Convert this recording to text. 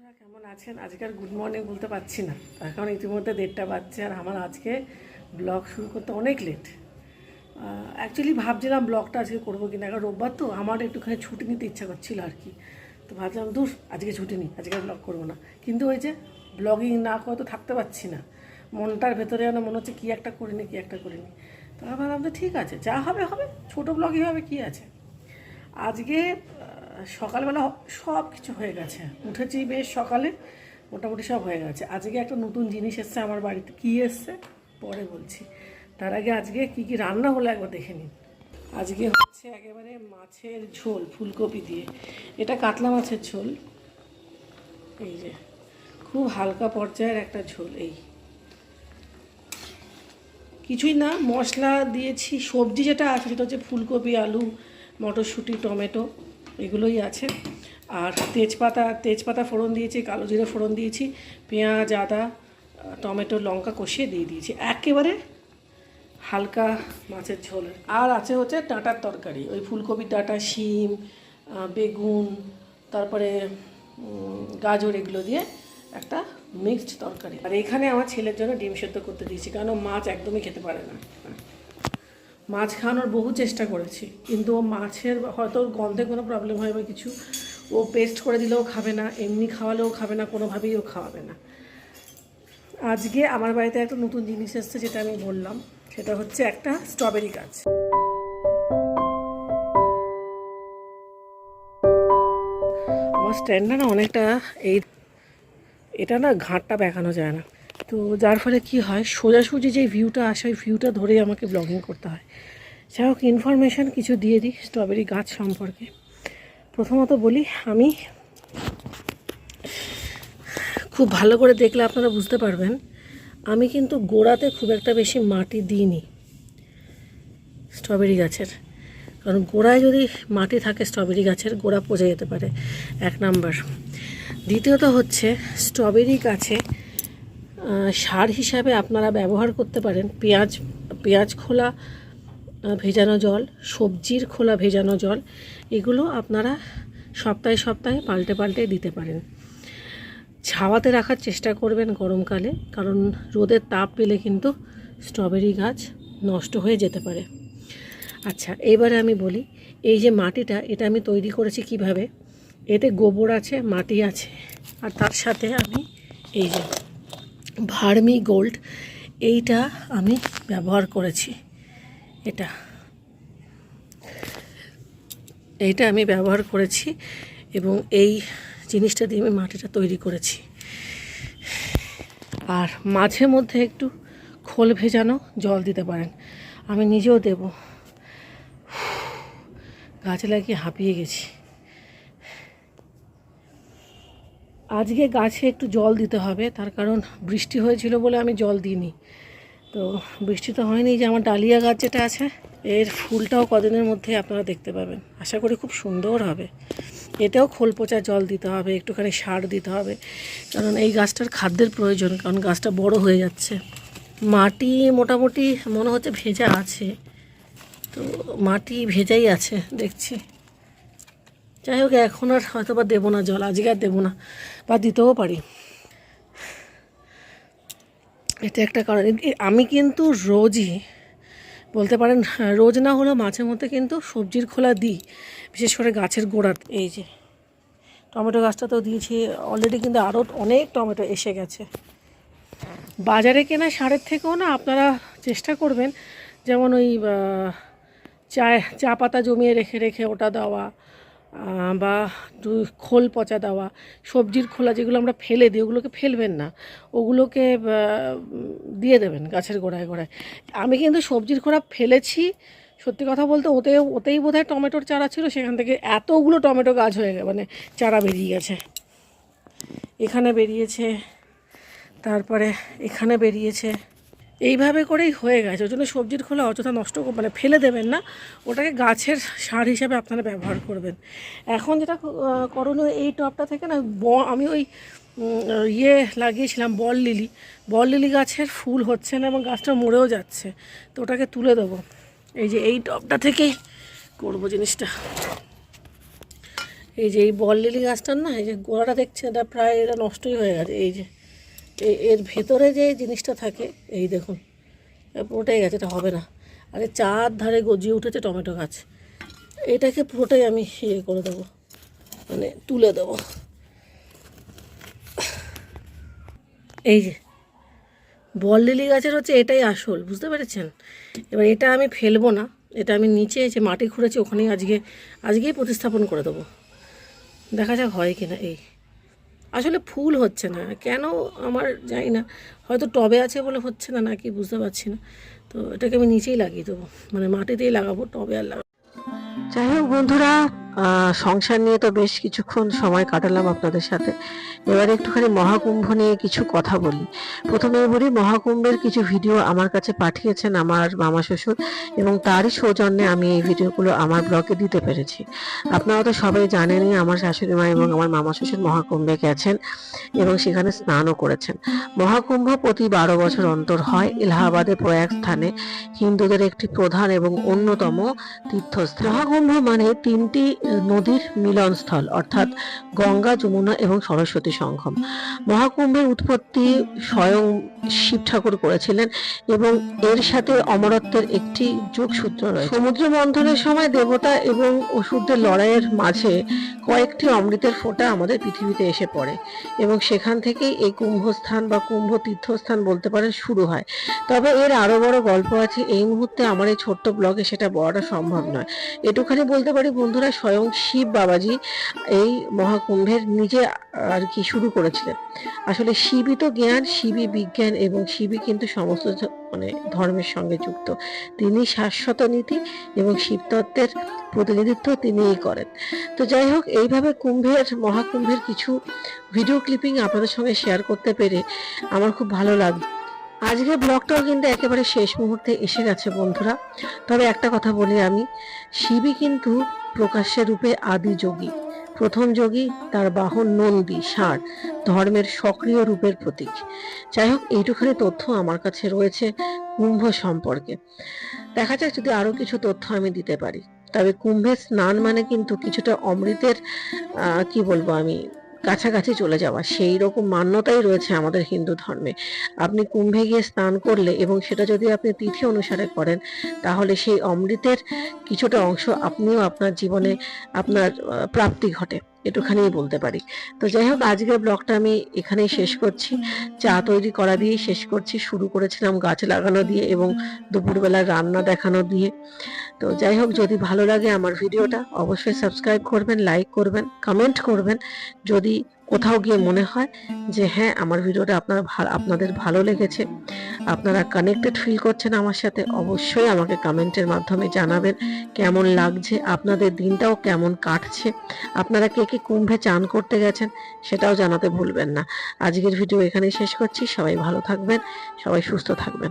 বন্ধুরা কেমন আছেন? আজকাল গুড মর্নিং বলতে পারছি না। তার কারণ ইতিমধ্যে দেড়টা বাজছে আর আমার আজকে ব্লগ শুরু করতে অনেক লেট অ্যাকচুয়ালি ভাবছিলাম ব্লগটা আজকে করব কিনা। কারণ রোববার তো, আমার একটুখানি ছুটি নিতে ইচ্ছা করছিল আর কি। তো ভাবলাম দূর আজকে ছুটি নিই, আজকে ব্লগ করব না। কিন্তু ওই যে ব্লগিং না করে তো থাকতে পারছি না। মনটার ভেতরে যেন মনে হচ্ছে কী একটা করিনি, কী একটা করিনি। তো ভাবলাম যে ঠিক আছে, যা হবে হবে। ছোটো ব্লগই হবে কী আছে? আজকে সকালবেলা সব কিছু হয়ে গেছে। উঠেছি বেশ সকালে, মোটামুটি সব হয়ে গেছে। আজকে একটা নতুন জিনিস এসছে আমার বাড়িতে। কী এসছে? পরে বলছি। তার আগে আজকে কি কি রান্না হলো একবার দেখে নিন। আজকে হচ্ছে একেবারে মাছের ঝোল, ফুলকপি দিয়ে। এটা কাতলা মাছের ঝোল। এই যে, খুব হালকা পর্যায়ের একটা ঝোল এই। কিছুই না, মশলা দিয়েছি। সবজি যেটা আছে সেটা হচ্ছে ফুলকপি, আলু, মটরশুঁটি, টমেটো। এগুলোই আছে। আর তেজপাতা তেজপাতা ফোড়ন দিয়েছি, কালো জিরে ফোড়ন দিয়েছি, পেঁয়াজ, আদা, টমেটো, লঙ্কা কষিয়ে দিয়ে দিয়েছি। একেবারে হালকা মাছের ঝোল। আর আছে হচ্ছে ডাঁটার তরকারি। ওই ফুলকপির ডাঁটা, শিম বেগুন, তারপরে গাজর এগুলো দিয়ে একটা মিক্সড তরকারি। আর এখানে আমার ছেলের জন্য ডিম সেদ্ধ করতে দিয়েছি কারণ মাছ একদমই খেতে পারে না। মাছ খাওয়ানোর বহু চেষ্টা করেছি, কিন্তু ও মাছের হয়তো গন্ধে কোনো প্রবলেম হয় বা কিছু, ও পেস্ট করে দিলেও খাবে না, এমনি খাওয়ালেও খাবে না, কোনোভাবেই ও খাওয়াবে না। আজকে আমার বাড়িতে একটা নতুন জিনিস এসছে যেটা আমি বললাম, সেটা হচ্ছে একটা স্ট্রবেরি গাছ। আমার স্ট্যান্ডটা না অনেকটা এই, এটা না ঘাটটা দেখানো যায় না। তো যার ফলে কি হয়, সোজাসুজি যে ভিউটা আসে, ওই ভিউটা ধরেই আমাকে ব্লগিং করতে হয়। যাই হোক ইনফরমেশান কিছু দিয়ে দিই স্ট্রবেরি গাছ সম্পর্কে। প্রথমত বলি, আমি খুব ভালো করে দেখলে আপনারা বুঝতে পারবেন, আমি কিন্তু গোড়াতে খুব একটা বেশি মাটি দিইনি স্ট্রবেরি গাছের। কারণ গোড়ায় যদি মাটি থাকে স্ট্রবেরি গাছের, গোড়া পচে যেতে পারে, এক নাম্বার। দ্বিতীয়ত হচ্ছে স্ট্রবেরি গাছে সার হিসাবে আপনারা ব্যবহার করতে পারেন। পেঁয়াজ পেঁয়াজ খোলা ভেজানো জল, সবজির খোলা ভেজানো জল, এগুলো আপনারা সপ্তাহে সপ্তাহে পাল্টে পাল্টে দিতে পারেন। ছাওয়াতে রাখার চেষ্টা করবেন গরমকালে, কারণ রোদের তাপ পেলে কিন্তু স্ট্রবেরি গাছ নষ্ট হয়ে যেতে পারে। আচ্ছা এবারে আমি বলি, এই যে মাটিটা, এটা আমি তৈরি করেছি কীভাবে? এতে গোবর আছে, মাটি আছে, আর তার সাথে আমি এই যে ভার্মি গোল্ড, এইটা আমি ব্যবহার করেছি। এটা। এইটা আমি ব্যবহার করেছি এবং এই জিনিসটা দিয়ে আমি মাটিটা তৈরি করেছি। আর মাঝে মধ্যে একটু খোল ভেজানো জল দিতে পারেন। আমি নিজেও দেব। গাছে লাগিয়ে হাঁপিয়ে গেছি। আজকে গাছে একটু জল দিতে হবে, তার কারণ বৃষ্টি হয়েছিল বলে আমি জল দিইনি। তো বৃষ্টি তো হয়নি যে আমার ডালিয়া গাছ যেটা আছে, এর ফুলটাও কদিনের মধ্যে আপনারা দেখতে পাবেন। আশা করি খুব সুন্দর হবে। এটাও খোল পচা জল দিতে হবে, একটুখানি সার দিতে হবে, কারণ এই গাছটার খাদ্যের প্রয়োজন, কারণ গাছটা বড় হয়ে যাচ্ছে। মাটি মোটামুটি মনে হচ্ছে ভেজা আছে, তো মাটি ভেজাই আছে, দেখছি। যাই হোক এখন আর হয়তো বা দেবো না জল আজকে আর দেবো না বা দিতেও পারি। এটা একটা কারণ। আমি কিন্তু রোজই বলতে পারেন হ্যাঁ, রোজ না হলেও মাঝে মধ্যে কিন্তু সবজির খোলা দিই বিশেষ করে গাছের গোড়া এই যে টমেটো গাছটা তো দিয়েছি অলরেডি কিন্তু আরও অনেক টমেটো এসে গেছে। বাজারে কেনা সারের থেকেও না আপনারা চেষ্টা করবেন যেমন ওই চা চা পাতা জমিয়ে রেখে রেখে ওটা দেওয়া বা খোল পচা দেওয়া, সবজির খোলা যেগুলো আমরা ফেলে দিই, ওগুলোকে ফেলবেন না। ওগুলোকে দিয়ে দেবেন গাছের গোড়ায় গোড়ায়। আমি কিন্তু সবজির খোলা ফেলেছি, সত্যি কথা বলতে ওতে, ওতেই বোধহয় টমেটোর চারা ছিল, সেখান থেকে এতগুলো টমেটো গাছ হয়ে গেছে মানে চারা বেরিয়ে গেছে। এখানে বেরিয়েছে, তারপরে এখানে বেরিয়েছে এইভাবে করেই হয়ে গেছে। ওই জন্য সবজির খোলা অযথা নষ্ট মানে ফেলে দেবেন না। ওটাকে গাছের সার হিসাবে আপনারা ব্যবহার করবেন। এখন যেটা করণীয় এই টবটা থেকে না, ব- আমি ওই ইয়ে লাগিয়েছিলাম, বল লিলি। বল লিলি গাছের ফুল হচ্ছে না এবং গাছটা মরেও যাচ্ছে। তো ওটাকে তুলে দেবো। এই যে এই টবটা থেকেই করব জিনিসটা। এই যে এই বল লিলি গাছটার না, এই যে গোড়াটা দেখছেন, এটা প্রায় এটা নষ্টই হয়ে গেছে। এই যে এর ভেতরে যে জিনিসটা থাকে, এই দেখুন পুরোটাই গেছে, এটা হবে না। আর চার ধারে গজিয়ে উঠেছে টমেটো গাছ। এটাকে পুরোটাই আমি ইয়ে করে দেবো মানে তুলে দেবো। এই যে, বল লিলি গাছের হচ্ছে এটাই আসল, বুঝতে পেরেছেন? এবার এটা আমি ফেলব না, এটা আমি নিচে যে মাটি খুঁড়েছি, ওখানেই আজকে, আজকেই প্রতিস্থাপন করে দেবো। দেখা যাক হয় কি না এই। আসলে ফুল হচ্ছে না। কেন আমার জানি না। হয়তো টবে আছে বলে হচ্ছে না, নাকি বুঝতে পারছি না। তো এটাকে আমি নিচেই লাগিয়ে দেবো। মানে মাটিতেই লাগাবো, টবে আর লাগাবো। যাই হোক বন্ধুরা সংসার নিয়ে তো বেশ কিছুক্ষণ সময় কাটালাম আপনাদের সাথে। এবারে একটুখানি মহাকুম্ভ নিয়ে কিছু কথা বলি। প্রথমে বলি, মহাকুম্ভের কিছু ভিডিও আমার কাছে পাঠিয়েছেন আমার মামা শ্বশুর এবং তারই সৌজন্যে আমি এই ভিডিওগুলো আমার ব্লগে দিতে পেরেছি। আপনারা তো সবাই জানেনই আমার শাশুড়ি মা এবং আমার মামা শ্বশুর মহাকুম্ভে গেছেন এবং সেখানে স্নানও করেছেন। মহাকুম্ভ প্রতি বারো বছর অন্তর হয় এলাহাবাদে প্রয়াগ স্থানে, হিন্দুদের একটি প্রধান এবং অন্যতম তীর্থস্থান। মহাকুম্ভ মানে তিনটি নদীর মিলনস্থল, অর্থাৎ গঙ্গা, যমুনা এবং সরস্বতী সঙ্গম। মহাকুম্ভের উৎপত্তি স্বয়ং শিব ঠাকুর করেছিলেন এবং এর সাথে অমরত্বের একটি যোগসূত্র রয়েছে। সমুদ্র মন্থনের সময় দেবতা এবং অসুরদের লড়াইয়ের মাঝে কয়েকটি অমৃতের ফোঁটা আমাদের পৃথিবীতে এসে পড়ে এবং সেখান থেকেই এই কুম্ভস্থান বা কুম্ভ তীর্থস্থান বলতে পারেন শুরু হয়। তবে এর আরও বড় গল্প আছে, এই মুহূর্তে আমার এই ছোট্ট ব্লগে সেটা বলাটা সম্ভব নয়। এটুখানি বলতে পারি বন্ধুরা স্বয়ং শিব বাবাজি এই মহাকুম্ভের নিজে আর কি শুরু করেছিলেন। আসলে শিবই তো জ্ঞান, শিবই বিজ্ঞান এবং শিবই কিন্তু সমস্ত মানে ধর্মের সঙ্গে যুক্ত। তিনি শাশ্বত নীতি এবং শিবতত্ত্বের প্রতিনিধিত্ব তিনিই করেন। তো যাই হোক, এইভাবে কুম্ভের, মহাকুম্ভের কিছু ভিডিও ক্লিপিং আপনাদের সঙ্গে শেয়ার করতে পেরে আমার খুব ভালো লাগছে আজকের ব্লগটাও কিন্তু একেবারে শেষ মুহূর্তে এসে গেছে বন্ধুরা। তবে একটা কথা বলি আমি, শিবই কিন্তু প্রকাশ্যে রূপে আদি যোগী। প্রথম যোগী তার বাহন নন্দী, ষাঁড়, ধর্মের সক্রিয় রূপের প্রতীক। যাই হোক এইটুখানি তথ্য আমার কাছে রয়েছে কুম্ভ সম্পর্কে। দেখা যাক যদি আরও কিছু তথ্য আমি দিতে পারি। তবে কুম্ভের স্নান মানে কিন্তু কিছুটা অমৃতের কি বলব আমি কাছাকাছি চলে যাওয়া, সেই রকম মান্যতাই রয়েছে আমাদের হিন্দু ধর্মে। আপনি কুম্ভে গিয়ে স্নান করলে এবং সেটা যদি আপনি তিথি অনুসারে করেন, তাহলে সেই অমৃতের কিছুটা অংশ আপনিও আপনার জীবনে আপনার প্রাপ্তি ঘটে এটুখানি বলতে পারি। তো যাই হোক, আজকের ব্লগটা আমি এখানেই শেষ করছি। চা তৈরি করা দিয়েই শেষ করছি, শুরু করেছিলাম গাছ লাগানো দিয়ে এবং দুপুরবেলা রান্না দেখানো দিয়ে। তো যাই হোক, যদি ভালো লাগে আমার ভিডিওটা, অবশ্যই সাবস্ক্রাইব করবেন লাইক করবেন কমেন্ট করবেন। যদি কোথাও গিয়ে মনে হয় যে হ্যাঁ আমার ভিডিওটা আপনার আপনাদের ভালো লেগেছে, আপনারা কানেক্টেড ফিল করছেন আমার সাথে, অবশ্যই আমাকে কমেন্টের মাধ্যমে জানাবেন, কেমন লাগছে, আপনাদের দিনটাও কেমন কাটছে, আপনারা কে কে কুম্ভে চান করতে গেছেন, সেটাও জানাতে ভুলবেন না। আজকের ভিডিও এখানেই শেষ করছি, সবাই ভালো থাকবেন, সবাই সুস্থ থাকবেন।